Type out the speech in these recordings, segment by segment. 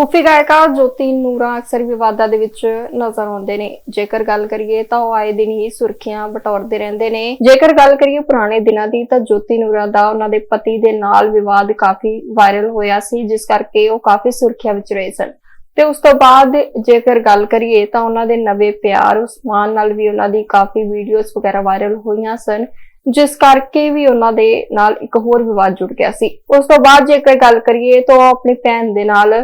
ਸੂਫੀ ਗਾਇਕਾ ਜੋਤੀ ਨੂਰਾ ਅਕਸਰ ਵਿਵਾਦਾਂ ਦੇ ਵਿੱਚ ਨਜ਼ਰ ਆਉਂਦੇ ਨੇ। ਜੇਕਰ ਗੱਲ ਕਰੀਏ ਤਾਂ ਉਹ ਆਏ ਦਿਨ ਹੀ ਸੁਰਖੀਆਂ ਬਟੋਰਦੇ ਰਹਿੰਦੇ ਨੇ। ਜੇਕਰ ਗੱਲ ਕਰੀਏ ਪੁਰਾਣੇ ਦਿਨਾਂ ਦੀ ਤਾਂ ਜੋਤੀ ਨੂਰਾ ਦਾ ਉਹਨਾਂ ਦੇ ਪਤੀ ਦੇ ਨਾਲ ਵਿਵਾਦ ਕਾਫੀ ਵਾਇਰਲ ਹੋਇਆ ਸੀ, ਜਿਸ ਕਰਕੇ ਉਹ ਕਾਫੀ ਸੁਰਖੀਆਂ ਵਿੱਚ ਰਹੇ ਸਨ। ਤੇ ਉਸ ਤੋਂ ਬਾਅਦ ਜੇਕਰ ਗੱਲ ਕਰੀਏ ਤਾਂ ਉਹਨਾਂ ਦੇ ਨਵੇਂ ਪਿਆਰ ਉਸਮਾਨ ਨਾਲ ਵੀ ਉਹਨਾਂ ਦੀ ਕਾਫੀ ਵੀਡੀਓਜ਼ ਵਗੈਰਾ ਵਾਇਰਲ ਹੋਈਆਂ ਸਨ, ਜਿਸ ਕਰਕੇ ਵੀ ਉਹਨਾਂ ਦੇ ਨਾਲ ਇੱਕ ਹੋਰ ਵਿਵਾਦ ਜੁੜ ਗਿਆ ਸੀ। ਉਸ ਤੋਂ ਬਾਅਦ ਜੇਕਰ ਗੱਲ ਕਰੀਏ ਤਾਂ ਉਹ ਆਪਣੀ ਭੈਣ ਦੇ ਨਾਲ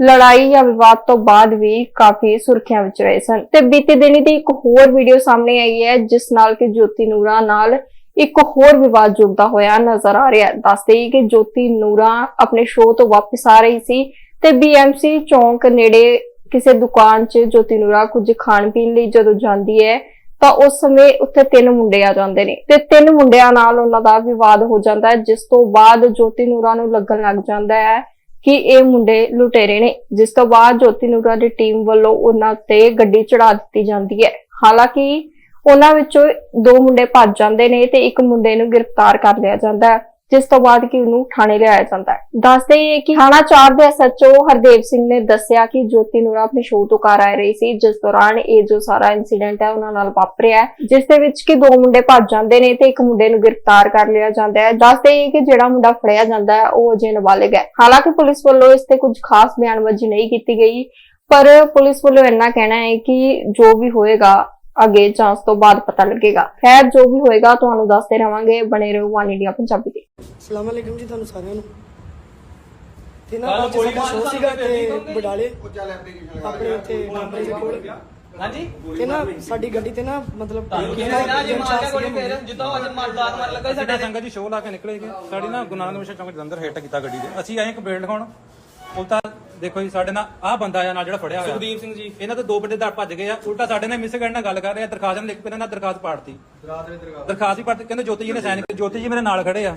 ਲੜਾਈ ਜਾਂ ਵਿਵਾਦ ਤੋਂ ਬਾਅਦ ਵੀ ਕਾਫੀ ਸੁਰਖੀਆਂ ਵਿੱਚ ਰਹੇ ਸਨ। ਤੇ ਬੀਤੇ ਦਿਨੀ ਦੀ ਇੱਕ ਹੋਰ ਵੀਡੀਓ ਸਾਹਮਣੇ ਆਈ ਹੈ, ਜਿਸ ਨਾਲ ਕਿ ਜੋਤੀ ਨੂਰਾ ਨਾਲ ਇੱਕ ਹੋਰ ਵਿਵਾਦ ਜੁੜਦਾ ਹੋਇਆ ਨਜ਼ਰ ਆ ਰਿਹਾ ਹੈ। ਦੱਸਦੇ ਕਿ ਜੋਤੀ ਨੂਰਾ ਆਪਣੇ ਸ਼ੋਅ ਤੋਂ ਵਾਪਸ ਆ ਰਹੀ ਸੀ ਤੇ ਬੀਐਮਸੀ ਚੌਂਕ ਨੇੜੇ ਕਿਸੇ ਦੁਕਾਨ 'ਚ ਜੋਤੀ ਨੂਰਾ ਕੁਝ ਖਾਣ ਪੀਣ ਲਈ ਜਦੋਂ ਜਾਂਦੀ ਹੈ, ਤਾਂ ਉਸ ਸਮੇਂ ਉੱਥੇ ਤਿੰਨ ਮੁੰਡੇ ਆ ਜਾਂਦੇ ਨੇ। ਤੇ ਤਿੰਨ ਮੁੰਡਿਆਂ ਨਾਲ ਉਹਨਾਂ ਦਾ ਵਿਵਾਦ ਹੋ ਜਾਂਦਾ ਹੈ, ਜਿਸ ਤੋਂ ਬਾਅਦ ਜੋਤੀ ਨੂਰਾ ਨੂੰ ਲੱਗਣ ਲੱਗ ਜਾਂਦਾ ਹੈ ਕਿ ਇਹ ਮੁੰਡੇ ਲੁਟੇਰੇ ਨੇ, ਜਿਸ ਤੋਂ ਬਾਅਦ ਜੋਤੀ ਨੂਰਾ ਦੀ ਟੀਮ ਵੱਲੋਂ ਉਹਨਾਂ ਤੇ ਗੱਡੀ ਚੜਾ ਦਿੱਤੀ ਜਾਂਦੀ ਹੈ। ਹਾਲਾਂਕਿ ਉਹਨਾਂ ਵਿੱਚੋਂ ਦੋ ਮੁੰਡੇ ਭੱਜ ਜਾਂਦੇ ਨੇ ਤੇ ਇੱਕ ਮੁੰਡੇ ਨੂੰ ਗ੍ਰਿਫਤਾਰ ਕਰ ਲਿਆ ਜਾਂਦਾ ਹੈ। ਜਿਸ ਤੋਂ ਬਾਅਦ ਕਿ ਉਹਨੂੰ ਥਾਣੇ ਲਿਆਇਆ ਜਾਂਦਾ ਹੈ। ਦੱਸਦੇ ਹੀ ਕਿ ਥਾਣਾ 4 ਦੇ ਐਸਐਚਓ ਹਰਦੇਵ ਸਿੰਘ ਨੇ ਦੱਸਿਆ ਕਿ ਜੋਤੀ ਨੂਰਾ ਆਪਣੇ ਸ਼ੋਅ ਤੋਂ ਘਰ ਆ ਰਹੀ ਸੀ। ਜਿਸ ਦੌਰਾਨ ਇਹ ਜੋ ਸਾਰਾ ਇਨਸੀਡੈਂਟ ਹੈ ਉਹਨਾਂ ਨਾਲ ਵਾਪਰਿਆ ਹੈ, ਜਿਸ ਦੇ ਵਿੱਚ ਕਿ ਦੋ ਮੁੰਡੇ ਭੱਜ ਜਾਂਦੇ ਨੇ ਤੇ ਇੱਕ ਮੁੰਡੇ ਨੂੰ ਗ੍ਰਿਫਤਾਰ ਕਰ ਲਿਆ ਜਾਂਦਾ ਹੈ। ਦੱਸਦੇ ਹੀ ਕਿ ਜਿਹੜਾ ਮੁੰਡਾ ਫੜਿਆ ਜਾਂਦਾ ਹੈ ਉਹ ਅਜੇ ਨਾਬਾਲਿਗ ਹੈ। ਹਾਲਾਂਕਿ ਪੁਲਿਸ ਵੱਲੋਂ ਇਸ ਤੇ ਕੁਝ ਖਾਸ ਬਿਆਨਬਾਜ਼ੀ ਨਹੀਂ ਕੀਤੀ ਗਈ ਪਰ ਪੁਲਿਸ ਵੱਲੋਂ ਇੰਨਾ ਕਹਿਣਾ ਹੈ ਕਿ ਜੋ ਵੀ ਹੋਏਗਾ ਅੱਗੇ ਜਾਂਚ ਤੋਂ ਬਾਅਦ ਪਤਾ ਲੱਗੇਗਾ। ਖੈਰ ਜੋ ਵੀ ਹੋਏਗਾ ਤੁਹਾਨੂੰ ਦੱਸਦੇ ਰਵਾਂਗੇ। ਬਣੇ ਰਹੋ ਵਨ ਇੰਡੀਆ ਪੰਜਾਬੀ ਤੇ। ਸਲਾਮ ਅਲੈਕਮ ਜੀ ਤੁਹਾਨੂੰ ਸਾਰਿਆਂ ਨੂੰ। ਤੇ ਨਾ ਅੱਜ ਸਾਡਾ ਸ਼ੋਅ ਸੀਗਾ ਤੇ ਕਰਨੀ। ਬਡਾਲੇ। ਆਪਣੇ ਉੱਥੇ ਨਾਮਰੇ ਦੇ ਕੋਲ। ਹਾਂਜੀ? ਤੇ ਨਾ ਸਾਡੀ ਗੱਡੀ ਤੇ ਨਾ ਮਤਲਬ ਸਾਡਾ ਸਾਡੇ। ਸੰਗਤ ਜੀ ਸ਼ੋਅ ਲਾ ਕੇ ਨਿਕਲੇ ਗਏ ਸਾਡੀ ਨਾ ਗੁਰੂ ਨਾਨਕ ਮਿਸ਼ਨ ਚੌਂਕ ਦੇ ਅੰਦਰ ਹਿੱਟ ਕੀਤਾ ਗੱਡੀ ਦੇ। ਅਸੀਂ ਆਏ ਕੰਪਲੇਂਟ ਲਿਖਾਉਣ ਉਲਟਾ ਦੇਖੋ ਜੀ ਸਾਡੇ ਨਾਲ ਆਹ ਬੰਦਾ ਆ ਨਾਲ ਜਿਹੜਾ ਫੜਿਆ ਹੋਇਆ। ਸੁਖਦੀਪ ਸਿੰਘ ਜੀ। ਇਹਨਾਂ ਤੋਂ ਦੋ ਬੰਦੇ ਦਾ ਭੱਜ ਗਏ ਆ। ਉਲਟਾ ਸਾਡੇ ਨਾਲ ਮਿਸ ਨਾਲ ਗੱਲ ਕਰ ਰਹੇ ਆ। ਦਰਖਾਸਤ ਲਿਖ ਕੇ ਇਹਨਾਂ ਨਾਲ ਦਰਖਾਸਤ ਪਾੜਤੀ। ਦਰਖਾਸਤ ਹੀ ਪਾੜਤੀ। ਕਹਿੰਦੇ ਜੋਤੀ ਜੀ ਨੇ ਸਾਈਨ ਕੀਤੀ। ਜੋਤੀ ਜੀ ਮੇਰੇ ਨਾਲ ਖੜੇ ਆ।